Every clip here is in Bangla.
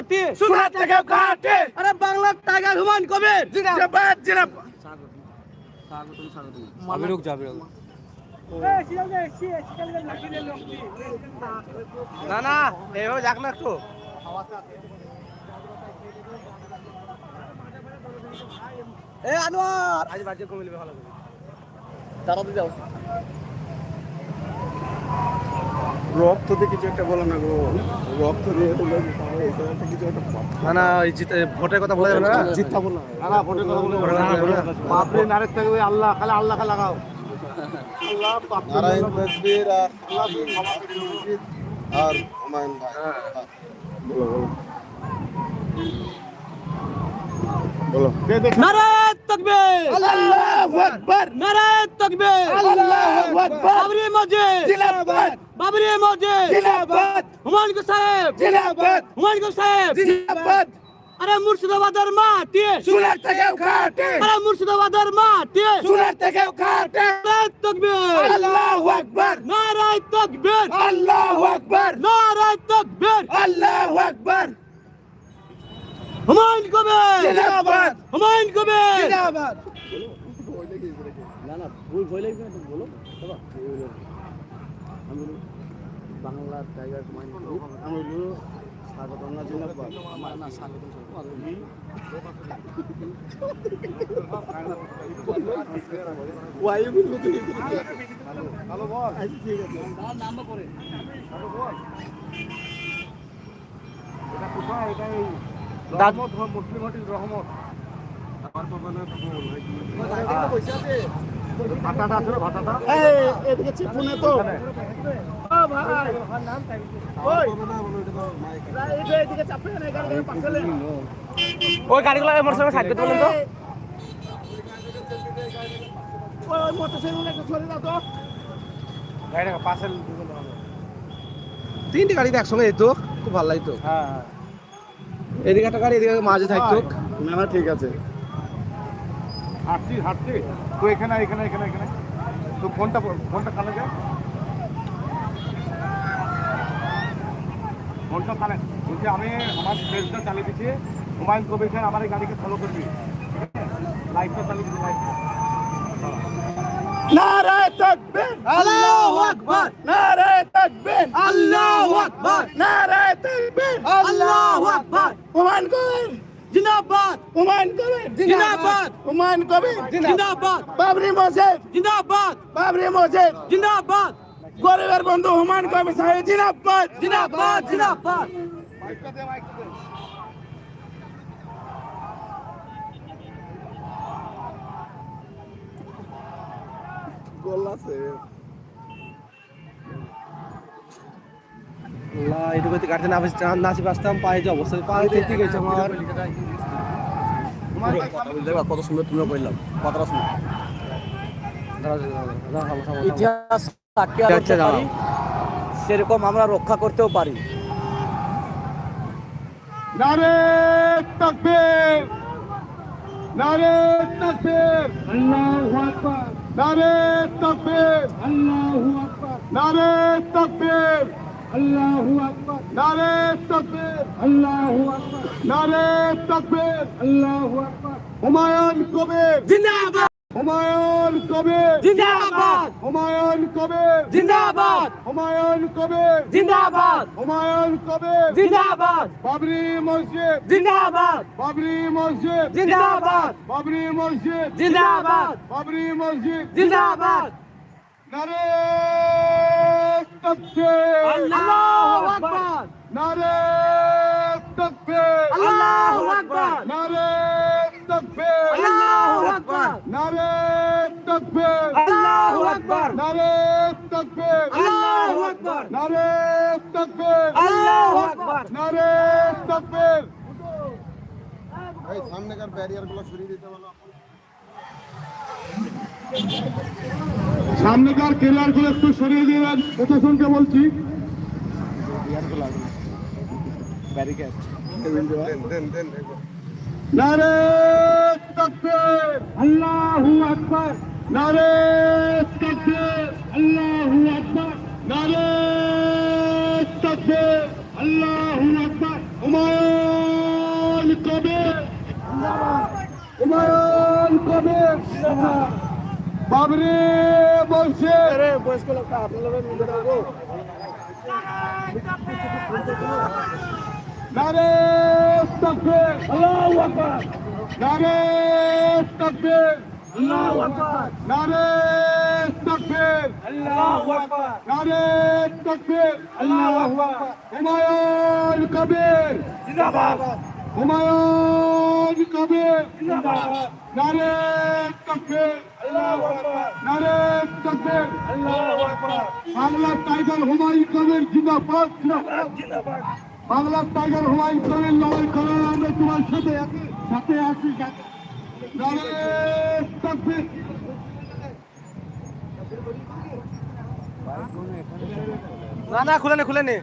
মাটি সোনার থেকে ঘাটে। আরে বাংলার টাইগার হুমায়ুন কবির। জিন্দাবাদ জিন্দাবাদ জাবিরুক জাবিরুক। না না এইভাবে যাক না একটু। এ আনোয়ার। আজ বাজে কমে নেবে ভালো করে। তাড়াতাড়ি যাও রক্ত দিয়ে কিছু একটা বলো না গো। রক্ত দিয়ে কিছু একটা না না ওই জিতে ভোটের কথা বলা যাবে না? বলো না। না ভোটের কথা বলে বাপরে নারের থেকে আল্লাহ খালি আল্লাহ খালি লাগাও। আল্লাহ নারায়ণ তকবীর আর আর হুমায়ুন ভাই। বলো বলো। বলো। নারায়ণ তাকবীর! আল্লাহু আকবার। নারায়ণ তাকবীর! আল্লাহু আকবার। বাবরি মসজিদ! জিন্দাবাদ। বাবরি মসজিদ। জিন্দাবাদ। হুমায়ুন সাহেব। জিন্দাবাদ। হুমায়ুন সাহেব। জিন্দাবাদ। আরে মুর্শিদাবাদের মাটি সোনার থেকে ঘাটে আরে মুর্শিদাবাদের মাটি সোনার থেকে ঘাটে তাকবীর। আল্লাহু আকবার। নারায়ণ তাকবীর। আল্লাহু আকবার। নারায়ণ তাকবীর। আল্লাহু আকবার। হুমায়ুন কবির। জিন্দাবাদ। হুমায়ুন কবির। জিন্দাবাদ। না না ভুল ভয় লাগবে না বলো আমি বাংলা টাইগার হুমায়ুন আমি হলো স্বাগত না জিন্দাবাদ না স্বাগত মুসলিম হাটির রহমত। আমার ভাতাটা আছে না ভাতাটা? এদিকে চিপুনে তো। ওই গাড়িগুলো আমার সঙ্গে সাইড করতে বলেন তো। গাড়িটা পাশে তিনটে গাড়িতে একসঙ্গে যেত খুব ভালো লাগতো। হ্যাঁ হ্যাঁ। এদিকে একটা গাড়ি এদিকে মাঝে থাকতো। না না ঠিক আছে। হাঁটছি হাঁটছি। তো এখানে এখানে এখানে এখানে। তো ফোনটা ফোনটা কানে যায় ফোনটা কানে বলছি আমি আমার ট্রেনটা চালিয়ে দিচ্ছি। হুমায়ুন কবির খান আমার এই গাড়িকে ফলো করবি। লাইটটা চালিয়ে দিচ্ছি লাইটটা নারায় তাকবীর। আল্লাহু আকবার। নারায় তাকবীর। আল্লাহু আকবার। নারায় তাকবীর। আল্লাহু আকবার। হুমায়ুন কবির। জিন্দাবাদ। হুমায়ুন কবির। জিন্দাবাদ। হুমায়ুন কবির। জিন্দাবাদ। বাবরি মসজিদ। জিন্দাবাদ। বাবরি মসজিদ। জিন্দাবাদ। গরিবের বন্ধু হুমায়ুন কবির সাহেব জিন্দাবাদ জিন্দাবাদ জিন্দাবাদ। মাইকটা দে মাইকটা দে গোল্লাছে আল্লাহ এটুকু গাড়িতে না বেশ নাচি বাঁচতাম পায়ে যে অবস্থা। পায়ে দেখতে গেছে আমার। দেখবা কত সুন্দর তুমিও বললাম কথাটা শুনো। ইতিহাস আর আচ্ছা, রাখতে পারি সেরকম আমরা রক্ষা করতেও পারি। নারে তাকবীর। নারে তাকবীর। আল্লাহু আকবার। নারে তাকবীর। আল্লাহু আকবার। নারে তাকবীর। আল্লাহু আকবার। নারে তাকবীর। আল্লাহু আকবার। নারে তাকবীর। আল্লাহু আকবার। হুমায়ুন কবির। জিন্দাবাদ! হুমায়ুন কবির জিন্দাবাদ! হুমায়ুন কবির জিন্দাবাদ! হুমায়ুন কবির জিন্দাবাদ! হুমায়ুন কবির জিন্দাবাদ! বাবরি মসজিদ। জিন্দাবাদ! বাবরি মসজিদ। জিন্দাবাদ! বাবরি মসজিদ। জিন্দাবাদ! বাবরি মসজিদ। জিন্দাবাদ! নারে তাকবীর আল্লাহু আকবার। নারে তাকবীর আল্লাহু আকবার! নারে তাকবীর। আল্লাহু আকবার। নারে তাকবীর। আল্লাহু আকবার। নারে তাকবীর। আল্লাহু আকবার। নারে তাকবীর। আল্লাহু আকবার। নারে তাকবীর। এই সামনেকার ব্যারিয়ারগুলো সরিয়ে দিতে বলো। সামনেকার কেলারগুলো একটু সরিয়ে দিবেন প্রশাসনকে বলছি। ব্যারিকেড নারে তকবীর আল্লাহু আকবার। নারে তকবীর আল্লাহু আকবার। নারে তকবীর আল্লাহু আকবার। উমায়ুন কবির। উমায়ুন কবির। বাবরে বলছে। রে বয়স্ক লোকটা আপনারা মিলে নারে তকবীর আল্লাহু আকবার। নারে তকবীর আল্লাহু আকবার। নারে তকবীর আল্লাহু আকবার। নারে তকবীর আল্লাহু আকবার। হুমায়ুন কবির। জিন্দাবাদ। হুমায়ুন কবির। জিন্দাবাদ। নারে তকবীর আল্লাহু আকবার। নারে তকবীর আল্লাহু আকবার। বাংলা টাইগার হুমায়ুন কবির জিন্দাবাদ জিন্দাবাদ। বাংলার টাইগার হুমায়ুন কবির লড়াই করে আমরা তোমার সাথে সাথে আছি না না খুলে নে খুলে নে।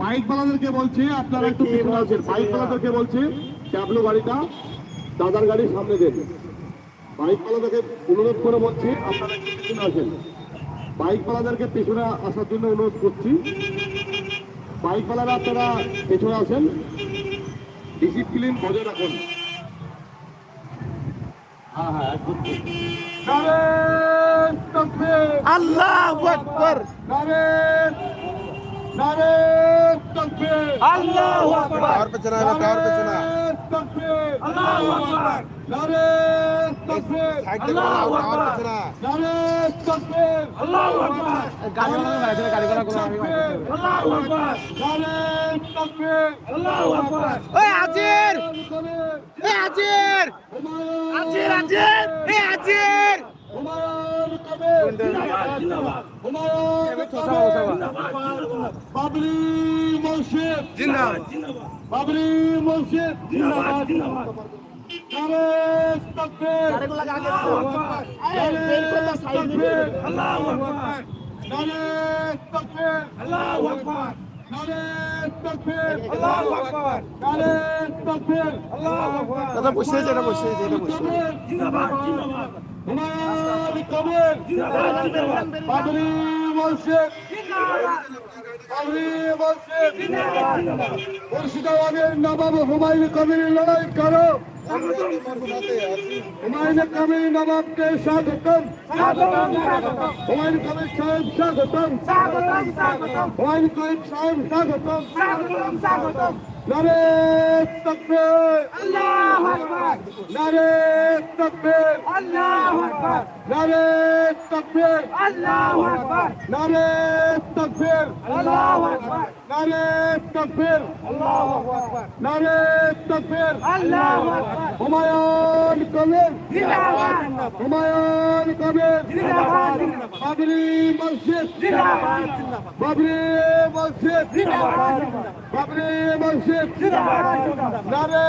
বাইক বালাদেরকে বলছি আপনারা একটু বাইক বালাদেরকে বলছি ট্যাবলো গাড়িটা দাদার গাড়ির সামনে দেন। বাইক বালাদেরকে অনুরোধ করে বলছি আপনারা একটু পিছনে আসেন। বাইক বালাদেরকে পিছনে আসার জন্য অনুরোধ করছি। বাইকওয়ালারা আপনারা পেছনে আসেন। ডিসিপ্লিন বজায় রাখুন। হ্যাঁ হ্যাঁ আল্লাহু আল্লাহু আকবার। পেছনে পেছনে? তাকবীর আল্লাহু আকবার। নারে তাকবীর। নারে আল্লাহু আকবার। গাড়ি গাড়ি গাড়ি আল্লাহু নারে তাকবীর। আল্লাহু আকবার। ওই আজির এ আজির আজির আজির এ আজির হুমায়ুন কবির। বাবরি মসজিদ বাবরি মসজিদ জিন্দাবাদ। জিন্দাবাদ। নারে তাকবীর নারে তাকবীর আল্লাহু আকবার নারে তাকবীর আল্লাহু আকবার নারে তাকবীর আল্লাহু আকবার নারে তাকবীর আল্লাহু আকবার দাদা বসে এটা বসে এটা বসে জিন্দাবাদ জিন্দাবাদ। মুর্শিদাবাদের নবাব হুমায়ুন কবির লড়াই করো হুমায়ুন কবির নবাবকে স্বাগতম। হুমায়ুন কবির সাহেব স্বাগতম। হুমায়ুন কবির সাহেব স্বাগতম। নারে তকবীর আল্লাহু আকবার। নারে তকবীর আল্লাহু আকবার। নারে তকবীর। আল্লাহু আকবার। নারে তকবীর। আল্লাহু আকবার। নারে তকবীর। আল্লাহু আকবার। নারে তকবীর। আল্লাহু আকবার। হুমায়ুন কবির। জিন্দাবাদ। হুমায়ুন কবির। জিন্দাবাদ। বাবরি মসজিদ। জিন্দাবাদ। বাবরি মসজিদ। জিন্দাবাদ। বাবরি মসজিদ। জিন্দাবাদ। নারে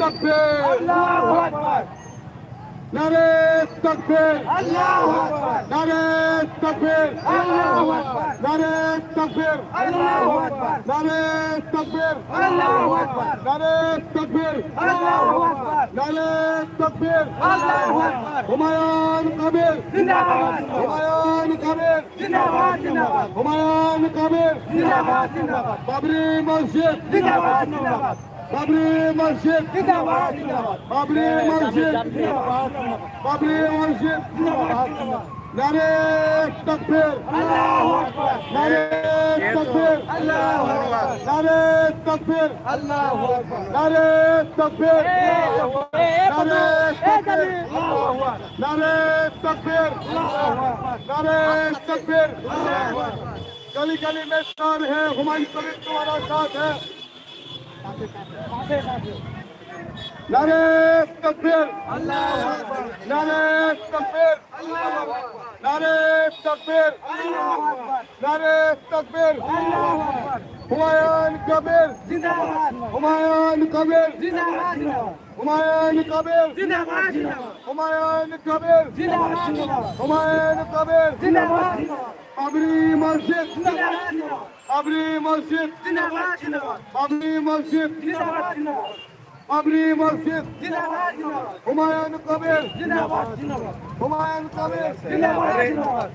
তকবীর। আল্লাহু আকবার। নারে তকবীর আল্লাহু আকবার। নারে তকবীর আল্লাহু আকবার। নারে তকবীর আল্লাহু আকবার। নারে তকবীর আল্লাহু আকবার। নারে তকবীর আল্লাহু আকবার। নারে তকবীর আল্লাহু আকবার। হুমায়ুন কবির জিন্দাবাদ। হুমায়ুন কবির জিন্দাবাদ জিন্দাবাদ। হুমায়ুন কবির জিন্দাবাদ জিন্দাবাদ। বাবরি মসজিদ জিন্দাবাদ জিন্দাবাদ। বাবরি মসজিদ জিন্দাবাদ জিন্দাবাদ বাবরি মসজিদ জিন্দাবাদ বাবরি মসজিদ জিন্দাবাদ নারে তকবীর আল্লাহু আকবার নারে তকবীর আল্লাহু আকবার নারে তকবীর আল্লাহু আকবার নারে তকবীর নারে তকবীর নারে তকবীর नारे तकबीर गली गली में स्टार है हुमायूं कबीर तुम्हारा साथ है নারে তকবীর নারে তকবীর নারে তকবীর নারে তকবীর হুমায়ুন কবির হুমায়ুন কবির হুমায়ুন কবির হুমায়ুন কবির হুমায়ুন কবির বাবরি মসজিদ বাবরি মসজিদ বাবরি মসজিদ বাবরি মসজিদ হুমায়ুন কবির হুমায়ুন কবির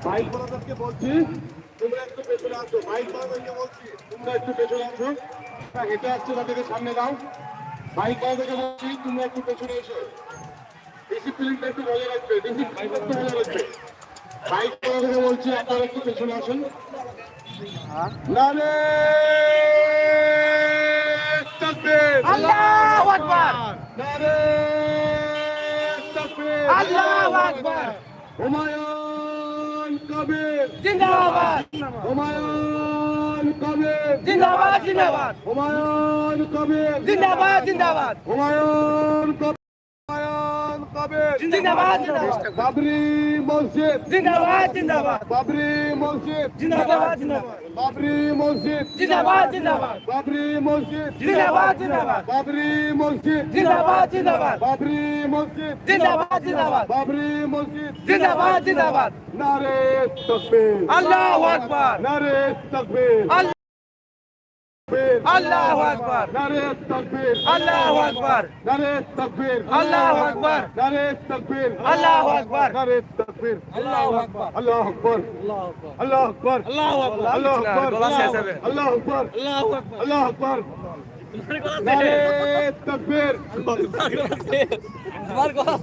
ভাই বলাদেরকে বলছি তোমরা একটু পেছনে আসো। ভাই বলছি তোমরা একটু পেছনে আসো। হেঁটে আসছো তাদেরকে সামনে দাও। ভাই বলাদেরকে বলছি তোমরা একটু পেছনে এসো। ডিসিপ্লিনটা একটু বজায় রাখবে। ডিসিপ্লিনটা একটু বজায় রাখবে। ভাই বলাদেরকে বলছি আপনারা একটু পেছনে আসুন। নারে তাকবীর আল্লাহু আকবার। নারে তাকবীর আল্লাহু আকবার। হুমায়ুন কবির জিন্দাবাদ। হুমায়ুন কবির। জিন্দাবাদ জিন্দাবাদ। হুমায়ুন কবির। জিন্দাবাদ জিন্দাবাদ। হুমায়ুন কবির হুমায়ুন কবির। জিন্দাবাদ। বাবরি মসজিদ। জিন্দাবাদ জিন্দাবাদ। বাবরি মসজিদ। জিন্দাবাদ জিন্দাবাদ। বাবরি মসজিদ। জিন্দাবাদ জিন্দাবাদ। বাবরি মসজিদ। জিন্দাবাদ জিন্দাবাদ। বাবরি মসজিদ। জিন্দাবাদ জিন্দাবাদ। বাবরি মসজিদ। জিন্দাবাদ জিন্দাবাদ। বাবরি মসজিদ। জিন্দাবাদ জিন্দাবাদ। নারে তকবীর। আল্লাহু আকবার। নারে তকবীর। আল্লাহ আকবার নারে তকবীর আল্লাহু আকবার নারে তকবীর আল্লাহু আকবার নারে তকবীর আল্লাহু আকবার নারে তকবীর আল্লাহু আকবার আল্লাহু আকবার আল্লাহু আকবার আল্লাহু আকবার আল্লাহু আকবার গলা আল্লাহু আকবার আল্লাহু আকবার আল্লাহু আকবার নারে তকবীর তোমার গলা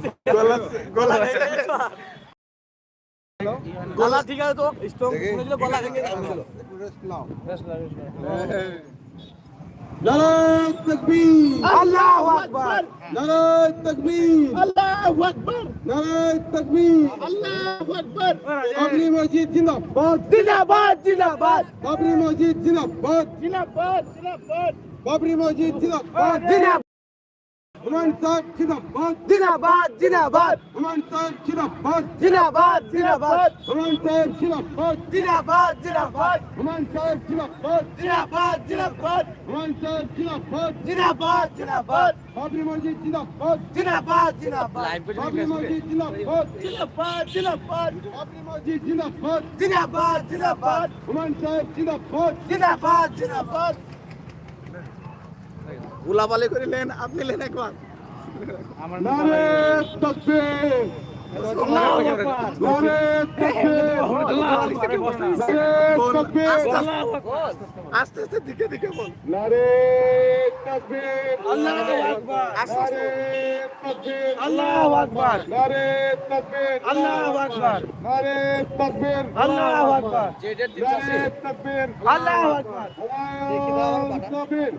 গলা ঠিক আছে তো স্ট্রং গলা ভেঙে যাচ্ছিল নারে তকবীর। আল্লাহু আকবার। নারে তকবীর। আল্লাহু আকবার। নারে তকবীর। আল্লাহু আকবার। বাবরি মসজিদ জিন্দাবাদ। জিন্দাবাদ জিন্দাবাদ। বাবরি মসজিদ জিন্দাবাদ। জিন্দাবাদ জিন্দাবাদ। বাবরি মসজিদ জিন্দাবাদ। জিন্দাবাদ। হুমায়ুন সাহেব জিন্দাবাদ জিন্দাবাদ জিন্দাবাদ হুমায়ুন সাহেব জিন্দাবাদ জিন্দাবাদ জিন্দাবাদ হুমায়ুন সাহেব জিন্দাবাদ জিন্দাবাদ জিন্দাবাদ হুমায়ুন সাহেব জিন্দাবাদ জিন্দাবাদ জিন্দাবাদ হুমায়ুন সাহেব জিন্দাবাদ জিন্দাবাদ জিন্দাবাদ বাবরি মসজিদ জিন্দাবাদ জিন্দাবাদ জিন্দাবাদ বাবরি মসজিদ জিন্দাবাদ জিন্দাবাদ জিন্দাবাদ বাবরি মসজিদ জিন্দাবাদ জিন্দাবাদ জিন্দাবাদ হুমায়ুন সাহেব জিন্দাবাদ জিন্দাবাদ জিন্দাবাদ উলাবালি করে লেন আপনি লেন একবার। আমার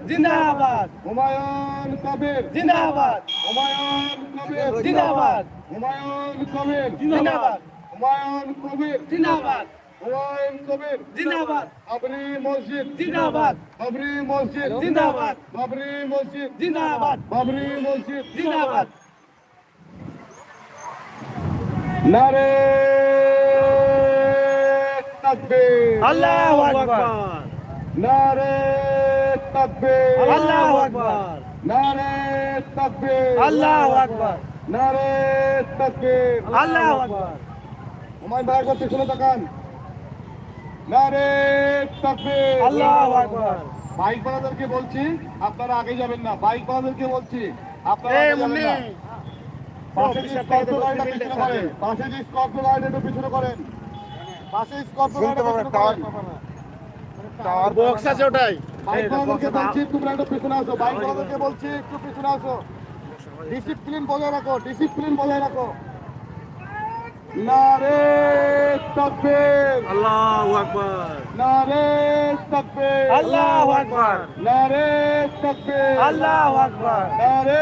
জিন্দাবাদ। হুমায়ুন কবির জিন্দাবাদ হুমায়ুন কবির জিন্দাবাদ হুমায়ুন কবির। জিন্দাবাদ। হুমায়ুন কবির। জিন্দাবাদ। হুমায়ুন কবির। জিন্দাবাদ। বাবরি মসজিদ। জিন্দাবাদ। বাবরি মসজিদ। জিন্দাবাদ। বাবরি মসজিদ। জিন্দাবাদ। বাবরি মসজিদ। জিন্দাবাদ। নারে তাকবীর। আল্লাহু আকবার। নারে তাকবীর। আল্লাহু আকবার। নারে তাকবীর। আল্লাহু আকবার। নারে তাকবীর। আল্লাহু আকবার। হুমায়ুন ভাই একবার পেছনে তাকান। নারে তাকবীর। আল্লাহু আকবার। বাইক বালাদেরকে বলছি আপনারা আগে যাবেন না। বাইক বালাদেরকে বলছি আপনারা এই মুন্নি পাশে যে স্কর্পিও গাড়িটা পিছনে করেন। পাশে যে স্কর্পিও গাড়িটা একটু পিছনে করেন। পাশে স্কর্পিও গাড়িটা পিছনে করেন। বক্স আছে ওটাই। বাইক বালাদেরকে বলছি তোমরা একটু পিছনে আসো। বাইক বালাদেরকে বলছি একটু পিছনে আসো। ডিসিপ্লিন বজায় রাখো ডিসিপ্লিন বজায় রাখো। নারে তাকবীর। আল্লাহু আকবার। নারে তাকবীর। আল্লাহু আকবার। নারে তাকবীর। আল্লাহু আকবার। নারে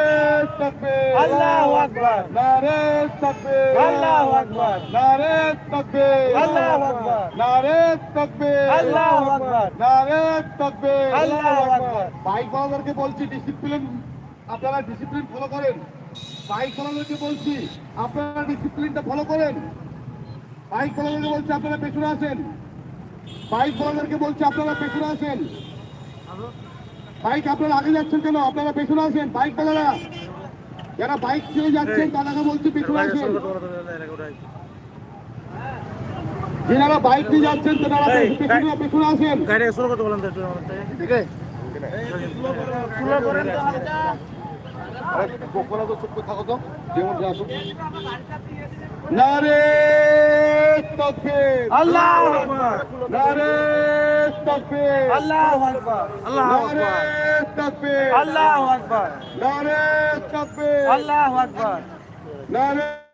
তাকবীর। আল্লাহু আকবার। নারে তাকবীর। আল্লাহু আকবার। নারে তাকবীর। আল্লাহু আকবার। নারে তাকবীর। আল্লাহু আকবার। নারে তাকবীর। আল্লাহু আকবার। বাইক বালাদেরকে বলছি ডিসিপ্লিন আপনারা ডিসিপ্লিন ফলো করেন বাইক বালাদেরকে বলছি আপনারা ডিসিপ্লিনটা ফলো করেন বাইক বালাদেরকে বলছি আপনারা পেছনে আসেন বাইক বালাদেরকে বলছি আপনারা পেছনে আসেন বাইক আপনারা আগে যাচ্ছেন কেন আপনারা পেছনে আসেন বাইক বালারা যারা বাইক ছেড়ে যাচ্ছেন তাদেরকে বলছি পেছনে আসেন যারা বাইক নিয়ে যাচ্ছেন তারা পেছনে পেছনে আসেন গাড়ি শুরু করতে বলেন ঠিক আছে করেন তো চুপ থাকো তো যেমন আসুক নারে তাকবীর। আল্লাহু নারে তাকবীর। আল্লাহু আকবার। আল্লাহু নারে তাকবীর। আকবার। নারে তাকবীর। আল্লাহু আকবার। নারে আকবার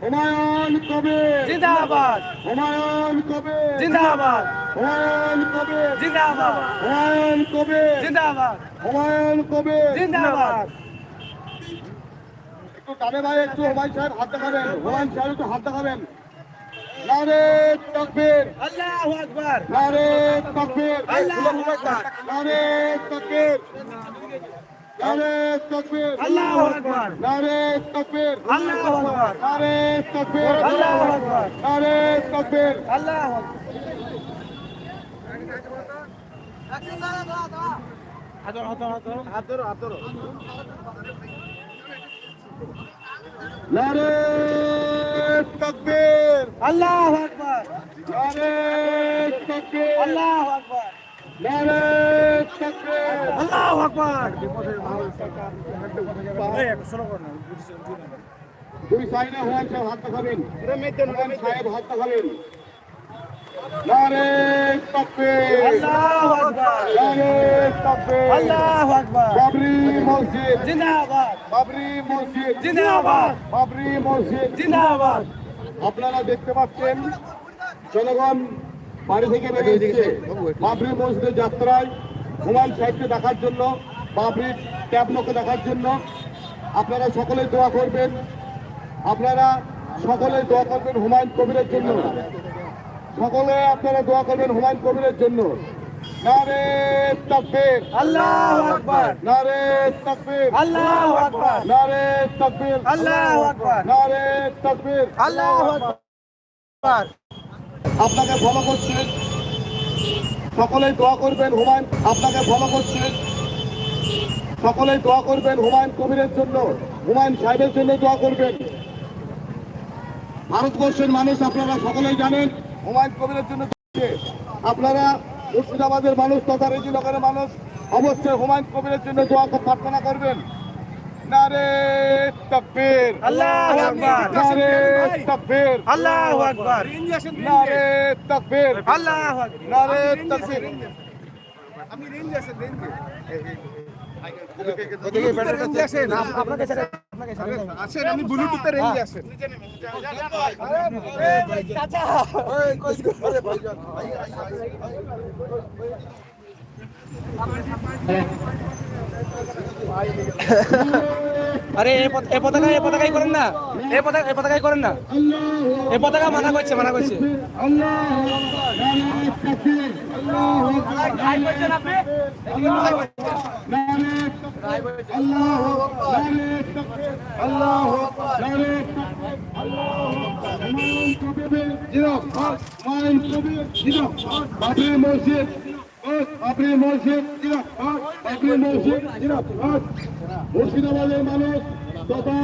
হুমায়ুন কবির। জিন্দাবাদ। হুমায়ুন কবির। জিন্দাবাদ। হুমায়ুন কবির। জিন্দাবাদ। হুমায়ুন কবির। জিন্দাবাদ। হুমায়ুন কবির। জিন্দাবাদ। একটু টানে ভাই একটু হুমায়ুন সাহেব হাত দেখাবেন। হুমায়ুন সাহেব একটু হাত দেখাবেন। নারে তাকবীর। আল্লাহু আকবার। নারে তাকবীর। আল্লাহু আকবার। নারে তাকবীর। নারে তাকবীর। আল্লাহু আকবার। নারে তাকবীর। আল্লাহু আকবার। নারে তাকবীর। আল্লাহু আকবার। নারে তাকবীর। আল্লাহু আকবার। নারে তাকবীর। আল্লাহু আকবার। নারে তাকবীর। আল্লাহু আকবার। আল্লাহু আকবার! দুই সাইডে হাত দেখাবেন। সাহেব হাত দেখাবেন। বাবরি মসজিদ! জিন্দাবাদ! বাবরি মসজিদ! জিন্দাবাদ! বাবরি মসজিদ! জিন্দাবাদ! আপনারা দেখতে পাচ্ছেন জনগণ বাড়ি থেকে বেরিয়েছে বাবরি মসজিদের যাত্রায় হুমায়ুন সাহেবকে দেখার জন্য বাবরির ট্যাবলোকে দেখার জন্য। আপনারা সকলে দোয়া করবেন। আপনারা সকলে দোয়া করবেন হুমায়ুন কবিরের জন্য। সকলে আপনারা দোয়া করবেন হুমায়ুন কবিরের জন্য। নারে তাকবীর। আল্লাহু আকবার। নারে তাকবীর। আল্লাহু আকবার। নারে তাকবীর। আল্লাহু আকবার। নারে তাকবীর। আল্লাহু আকবার। আপনাকে ফলো করছেন সকলেই দোয়া করবেন হুমায়ুন, আপনাকে ফলো করছেন সকলেই দোয়া করবেন হুমায়ুন কবিরের জন্য, হুমায়ুন সাহেবের জন্য দোয়া করবেন। ভারতবর্ষের মানুষ আপনারা সকলেই জানেন, হুমায়ুন কবিরের জন্য আপনারা মুর্শিদাবাদের মানুষ তথা রেজিনগরের মানুষ অবশ্যই হুমায়ুন কবিরের জন্য দোয়া প্রার্থনা করবেন। নারে তাকবীর আল্লাহু আকবার নারে তাকবীর আল্লাহু আকবার নারে তাকবীর আল্লাহু আকবার নারে তাকবীর আপনাকে ছেড়ে আপনাকে ছেড়ে আসেন আপনি ব্লুটুথে রেঞ্জে আসেন আরে এ পত- এ পতাকা, এ পতাকাই করেন না। এ পতাকা এ পতাকাই করেন না। এ পতাকা মানা করছে মানা করছে। মসজিদ বাবরি মসজিদ বাবরি মসজিদ মুর্শিদাবাদের মানুষ তথা